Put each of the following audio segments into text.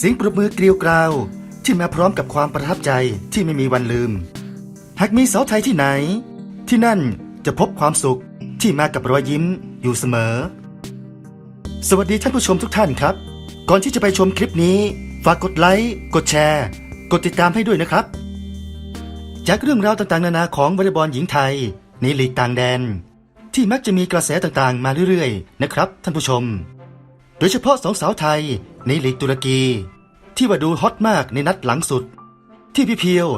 เสียงปรบมือเกลียวกราวที่มาพร้อมกับความประทับใจที่ไม่มีวันลืม หากมีสาวไทยที่ไหน ที่นั่นจะพบความสุขที่มากับรอยยิ้มอยู่เสมอ สวัสดีท่านผู้ชมทุกท่านครับ ก่อนที่จะไปชมคลิปนี้ ฝากกดไลค์กดแชร์ กดติดตามให้ด้วยนะครับ จากเรื่องราวต่างๆ นานาของวอลเลย์บอลหญิงไทยในลีกต่างแดน ที่มักจะมีกระแสต่างๆ มาเรื่อยๆ นะครับ ท่านผู้ชม โดยเฉพาะสองสาวไทยในลีกตุรกี ที่ว่าดูฮอตมากในนัดหลังสุด ที่พี่เพียว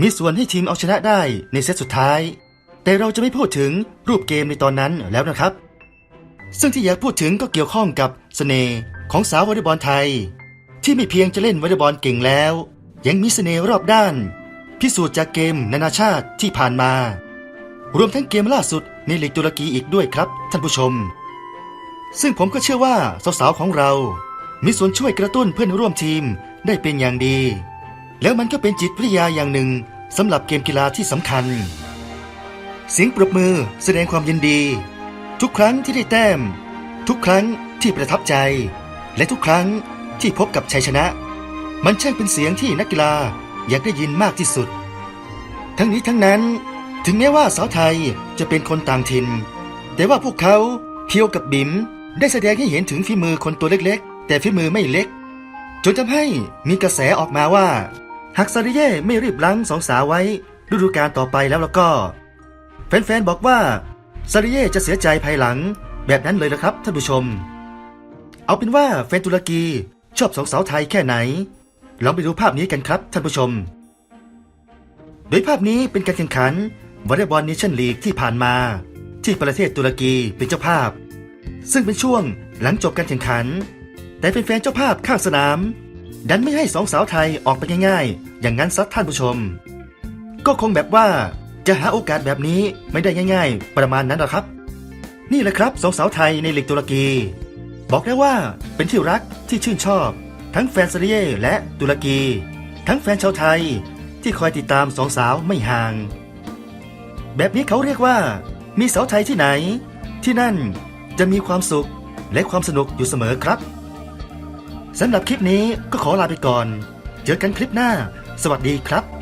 มีส่วนให้ทีมเอาชนะได้ในเซตสุดท้าย แต่เราจะไม่พูดถึงรูปเกมในตอนนั้นแล้วนะครับ ซึ่งที่อยากพูดถึงก็เกี่ยวข้องกับเสน่ห์ของสาววอลเลย์บอลไทย ที่ไม่เพียงจะเล่นวอลเลย์บอลเก่งแล้ว ยังมีเสน่ห์รอบด้าน พิสูจน์จากเกมนานาชาติที่ผ่านมา รวมทั้งเกมล่าสุดในลีกตุรกีอีกด้วยครับ ท่านผู้ชม ซึ่งผมก็เชื่อว่าสาวๆของเรา มีส่วนช่วยกระตุ้นเพื่อนร่วมทีมได้เป็นอย่างดี แล้วมันก็เป็นจิตวิทยาอย่างหนึ่งสำหรับเกมกีฬาที่สำคัญ เสียงปรบมือแสดงความยินดี ทุกครั้งที่ได้แต้ม ทุกครั้งที่ประทับใจ และทุกครั้งที่พบกับชัยชนะ มันช่างเป็นเสียงที่นักกีฬาอยากได้ยินมากที่สุด ทั้งนี้ทั้งนั้น ถึงแม้ว่าสาวไทยจะเป็นคนต่างถิ่นแต่ว่าพวกเขาเพียวกับบิ๋ม ได้แสดงให้เห็นถึงฝีมือคนตัวเล็กๆ แต่ฝีมือไม่เล็ก จนทำให้มีกระแสออกมาว่า หากซาริเย่ไม่รีบล้างสองสาวไว้ฤดูกาลต่อไปแล้วแล้วก็ แฟนๆบอกว่าซาริเย่จะเสียใจภายหลัง แบบนั้นเลยละครับท่านผู้ชม เอาเป็นว่าแฟนตุรกีชอบสองสาวไทยแค่ไหนลองไปดูภาพนี้กันครับท่านผู้ชม โดยภาพนี้เป็นการแข่งขันวอลเลย์บอลเนชั่นลีกที่ผ่านมา ที่ประเทศตุรกีเป็นเจ้าภาพ ซึ่งเป็นช่วงหลังจบการแข่งขัน แต่เป็นแฟนเจ้าภาพข้างสนาม ดันไม่ให้สองสาวไทยออกไปง่ายๆ อย่างนั้นซักท่านผู้ชม ก็คงแบบว่าจะหาโอกาสแบบนี้ไม่ได้ง่ายๆ ประมาณนั้นหรอครับ นี่แหละครับสองสาวไทยในลีกตุรกี บอกได้ว่าเป็นที่รักที่ชื่นชอบ ทั้งแฟนซาริเย่และตุรกี ทั้งแฟนชาวไทยที่คอยติดตามสองสาวไม่ห่าง แบบนี้เขาเรียกว่า มีสาวไทยที่ไหน ที่นั่น จะมีความสุขและความสนุกอยู่เสมอครับสำหรับคลิปนี้ก็ขอลาไปก่อน เจอกันคลิปหน้า สวัสดีครับ